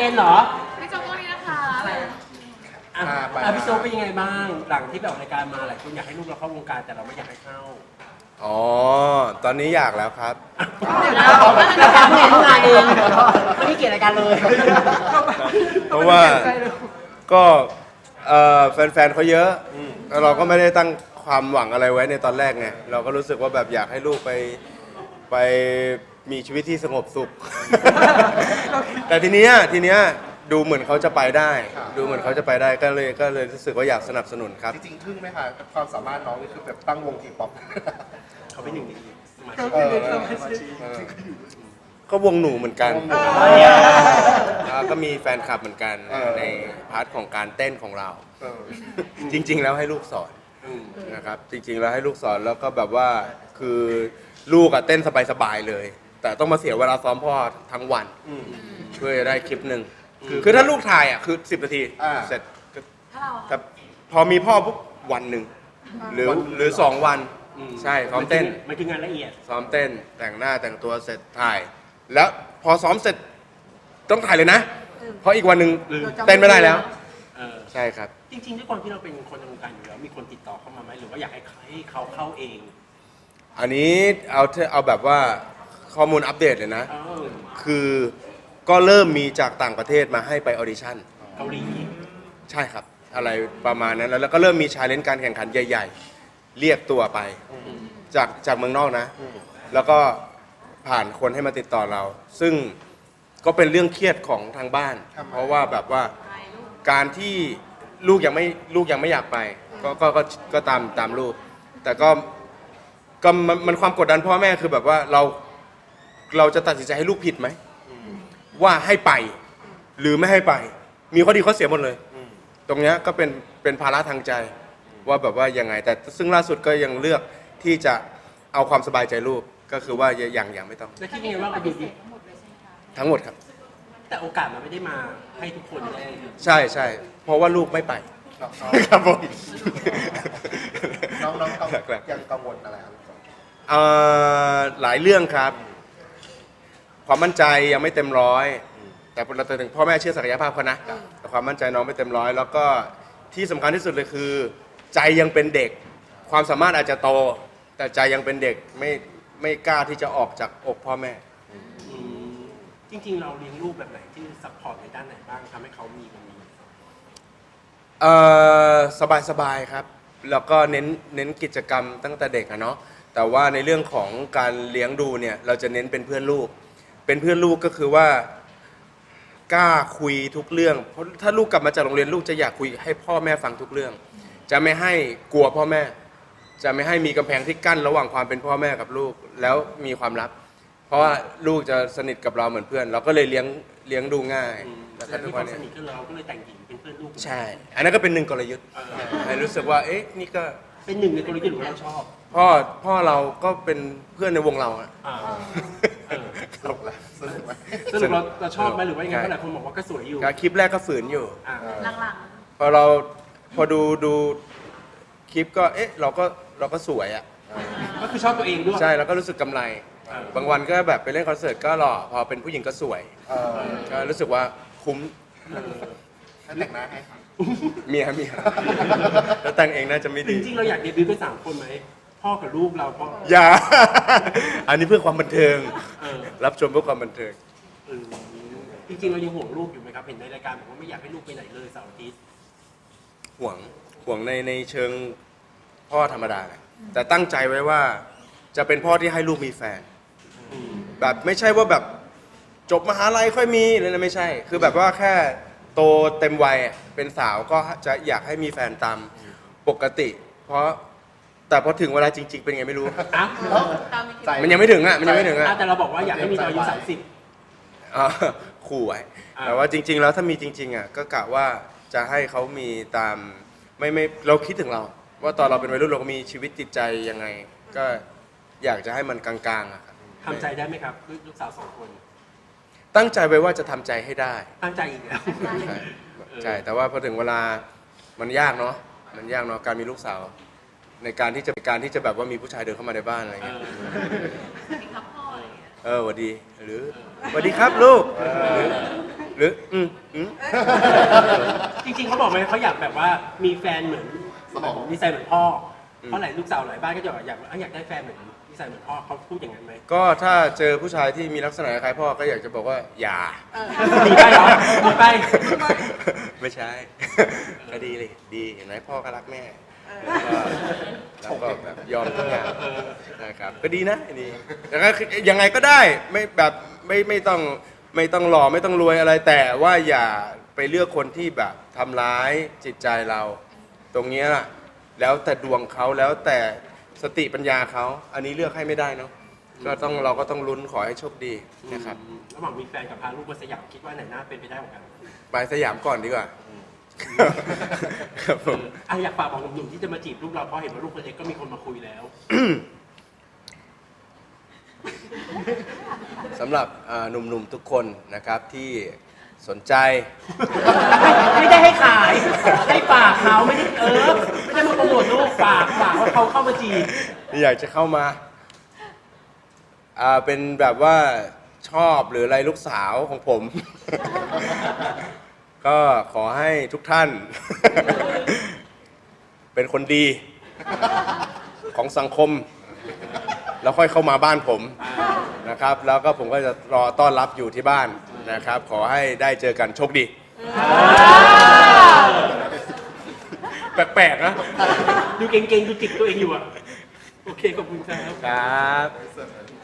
เอ็นเหรอพี่โจโก้นี่นะคะอะอ่าไป อะพี่โจ๊กเป็นยังไงบ้าง หลังที่ไปออกรายการมาหลายคนอยากให้ลูกเราเข้าวงการแต่เราไม่อยากให้เข้าอ๋อ ตอนนี้อยากแล้วครับเดี๋ยวนะรายการเพิ่งเห็นงานเองไม่ได้เกี่ยวรายการเลยเพราะว่าก็เอ่อแฟนๆเขาเยอะแล้วเราก็ไม่ได้ตั้งความหวังอะไรไว้ในตอนแรกไงเราก็รู้สึกว่าแบบอยากให้ลูกไปไป มีชีวิตที่สงบสุข แต่ทีเนี้ยทีเนี้ยดูเหมือนเขาจะไปได้ ดูเหมือนเขาจะไปได้ก็เลยก็เลยรู้สึกว่าอยากสนับสนุนครับ จริงๆทึ่งไหมคะกับความสามารถน้องนี่คือแบบตั้งวงทีป๊อปเขาเป็นหนึ่งในสมาชิกเออเออก็วงหนูเหมือนกันวงหนูแล้วก็มีแฟนคลับเหมือนกันเออในพาร์ทของการเต้นของเรา เออจริง ๆ แล้วให้ลูกสอนอืมนะครับ จริง ๆ แล้วให้ลูกสอนแล้วก็แบบว่าคือลูกอะเต้นสบายๆเลย แต่ต้องมาเสียเวลาซ้อมพ่อทั้งวันอืม เพื่อจะได้คลิปหนึ่งอืมคือถ้าลูกถ่ายอะคือ 10 นาทีอ่า เสร็จก็ถ้าเราอะแต่พอมีพ่อปุ๊บวันหนึ่งหรือวันหรือสองวันอืมใช่ซ้อมเต้น มันคืองานละเอียด ซ้อมเต้นแต่งหน้าแต่งตัวเสร็จถ่าย แล้วพอซ้อมเสร็จต้องถ่ายเลยนะเพราะอีกวันหนึ่งลืมเต้นไม่ได้แล้ว เออ ใช่ครับ จริงๆด้วยความที่เราเป็นคนในวงการอยู่แล้ว มีคนติดต่อเข้ามาไหมหรือว่าอยากให้ให้เขาเข้าเอง อันนี้เอาเถอะเอาแบบว่า ข้อมูลอัปเดตเลยนะ เออคือก็เริ่มมีจากต่างประเทศมาให้ไปออดิชั่น เกาหลีใช่ครับ อะไรประมาณนั้น แล้วแล้วก็เริ่มมีชาเลนจ์การแข่งขันใหญ่ ๆ เรียกตัวไป จากจากเมืองนอกนะ แล้วก็ผ่านคนให้มาติดต่อเรา ซึ่งก็เป็นเรื่องเครียดของทางบ้านทำไมเพราะว่าแบบว่าการที่ลูกยังไม่ลูกยังไม่อยากไป ก็ก็ก็ก็ตามตามลูก แต่ก็ก็มันมันความกดดันพ่อแม่คือแบบว่าเรา เราจะตัดสินใจให้ลูกผิดไหม ว่าให้ไป หรือไม่ให้ไป มีข้อดีข้อเสียหมดเลยอืมตรงเนี้ยก็เป็นเป็นภาระทางใจว่าแบบว่ายังไง แต่ซึ่งล่าสุดก็ยังเลือกที่จะเอาความสบายใจลูกก็คือว่าอย่างอย่างไม่ต้อง แล้วคิดยังไงว่ามันดูดีทั้งหมดครับ แต่โอกาสมันไม่ได้มาให้ทุกคนได้ใช่ใช่เพราะว่าลูกไม่ไป น้องครับผมน้องน้องกังหลักๆ ยังกังวลอะไรครับ เอ่อหลายเรื่องครับ ความมั่นใจยังไม่เต็มร้อยแต่เราแต่ถึงพ่อแม่เชื่อศักยภาพเขานะแต่ความมั่นใจน้องไม่เต็มร้อยแล้วก็ที่สำคัญที่สุดเลยคือ ใจยังเป็นเด็ก ความสามารถอาจจะโต แต่ใจยังเป็นเด็กไม่ไม่กล้าที่จะออกจากอกพ่อแม่อืมจริงๆ เราเลี้ยงลูกแบบไหนที่ซัพพอร์ตในด้านไหนบ้างทำให้เขามีวันนี้เอ่อสบายสบายๆครับ แล้วก็เน้นเน้นกิจกรรมตั้งแต่เด็กอะเนาะแต่ว่าในเรื่องของการเลี้ยงดูเนี่ยเราจะเน้นเป็นเพื่อนลูก เป็นเพื่อนลูกก็คือว่ากล้าคุยทุกเรื่อง เพราะถ้าลูกกลับมาจากโรงเรียนลูกจะอยากคุยให้พ่อแม่ฟังทุกเรื่อง จะไม่ให้กลัวพ่อแม่ จะไม่ให้มีกำแพงที่กั้นระหว่างความเป็นพ่อแม่กับลูกแล้วมีความลับ เพราะว่าลูกจะสนิทกับเราเหมือนเพื่อน เราก็เลยเลี้ยงเลี้ยงดูง่ายอืมแล้วแต่ก็ทุมีกควัวานมเนี้สนิทกันเราก็เลยแต่งหญิงเป็นเพื่อนลูก ใช่ อันนั้นก็เป็นหนึ่งกลยุทธ์เออให้รู้สึกว่า เอ๊ะ นี่ก็ เป็นหนึ่งในกลยุทธ์หรือว่าเราชอบพ่อ พ่อเราก็เป็นเพื่อนในวงเราอะอ่าเออสนุกแล้ว สนุกไหมสรุปเราเราชอบไหมหรือว่ายังไงใช่เพราะหลายคนบอกว่าก็สวยอยู่ก็คลิปแรกก็ฝืนอยู่ อ่าหลังพอเราพอดูดูคลิปก็เอ๊ะเราก็เราก็สวยอะก็คือชอบตัวเองด้วย ใช่แล้วก็รู้สึกกำไรเออบางวันก็แบบไปเล่นคอนเสิร์ตก็หล่อพอเป็นผู้หญิงก็สวยเออก็รู้สึกว่าคุ้มเออให้แต่งหน้าให้เมียเมียแล้วแต่งเองน่าจะไม่จดี ริงๆเราอยากเดบิวต์เป็นสามคนไหมพ่อกับลูกเราพ่อ อย่า อันนี้เพื่อความบันเทิงเออ รับชมเพื่อความบันเทิง อืมจริงๆเรายังห่วงลูกอยู่ไหมครับ เห็นในรายการบอกว่าไม่อยากให้ลูกไปไหนเลยเสาร์อาทิตย์ ห่วงห่วงในในเชิงพ่อธรรมดาแหละแต่ตั้งใจไว้ว่าจะเป็นพ่อที่ให้ลูกมีแฟน อืม แบบไม่ใช่ว่าแบบจบมหาลัยค่อยมีเลยนะไม่ใช่ คือแบบว่าแค่โตเต็มวัยอะเป็นสาวก็จะอยากให้มีแฟนตามปกติ เพราะ แต่พอถึงเวลาจริง ๆ เป็นไงไม่รู้ อะๆตามมีใจ มันยังไม่ถึงอะมันยังไม่ถึงอะอะแต่เราบอกว่าอยากให้มีตอนอายุสามสิบ อ่าขู่ไว้อ่า แต่ว่าจริง ๆ แล้วถ้ามีจริง ๆอะก็กะว่าจะให้เขามีตามไม่ไม่เราคิดถึงเรา ว่าตอนเราเป็นวัยรุ่นเราก็มีชีวิตจิตใจยังไง ก็อยากจะให้มันกลางๆอะครับทำใจได้ไหมครับลูกสาวสองคน ตั้งใจไว้ว่าจะทำใจให้ได้ ตั้งใจอีกแล้ว ใช่ใช่แต่ว่าพอถึงเวลามันยากเนาะมันยากเนาะการมีลูกสาว ในการที่จะการที่จะแบบว่ามีผู้ชายเดินเข้ามาในบ้านอะไรเอเงี้ยอมีครับพ่ออะไรอย่างเงี้ยเออหวัดดีหรือหวัดดีครับลูกหรือหหรืออืมอืมจริงๆเขาบอกไหมเขาอยากแบบว่ามีแฟนเหมือนสมองนิสัยเหมือนพ่ออเพราะหลายลูกสาวหลายบ้านก็จะบอกอยากอยากได้แฟนเหมือนนิสัยเหมือนพ่อเขาพูดอย่างนั้นไหมก็ถ้าเจอผู้ชายที่มีลักษณะคล้ายพ่อก็อยากจะบอกว่าอย่าดีไปเหรอดีไปไม่ใช่ก็ดีเลยดีเห็นไหมพ่อก็รักแม่ แล้วก็แบบยอมทุกอย่างนะครับก็ดีนะดีแต่ก็คือยังไงก็ได้ไม่แบบไม่ไม่ต้องไม่ต้องหล่อไม่ต้องรวยอะไร แต่ว่าอย่าไปเลือกคนที่แบบทำร้ายจิตใจเรา ตรงเนี้ยน่ะแล้วแต่ดวงเขาแล้วแต่สติปัญญาเขาอันนี้เลือกให้ไม่ได้เนาะก็ต้องเราก็ต้องลุ้นขอให้โชคดีนะครับ ระหว่างมีแฟนกับพาลูกมาสยามคิดว่าไหนน่าเป็นไปได้กว่ากัน ไปสยามก่อนดีกว่า ครับผม อะอยากฝากบอกหนุ่มๆที่จะมาจีบลูกเราเพราะเห็นว่าลูกคนเล็กก็มีคนมาคุยแล้ว สำหรับอ่าหนุ่มๆทุกคนนะครับที่สนใจไม่ได้ให้ขาย ให้ฝากเขาไม่ได้เออ ไม่ได้มาโปรโมทลูกฝากฝากว่าเขาเข้ามาจีบอยากจะเข้ามาอ่าเป็นแบบว่าชอบหรืออะไรลูกสาวของผม ก็ขอให้ทุกท่าน เป็นคนดี ของสังคม แล้วค่อยเข้ามาบ้านผมนะครับ แล้วก็ผมก็จะรอต้อนรับอยู่ที่บ้านนะครับ ขอให้ได้เจอกันโชคดี แปลกๆนะ ดูเก่งๆ ดูจิกตัวเองอยู่อะ โอเค ขอบคุณครับ ครับเสิร์ฟ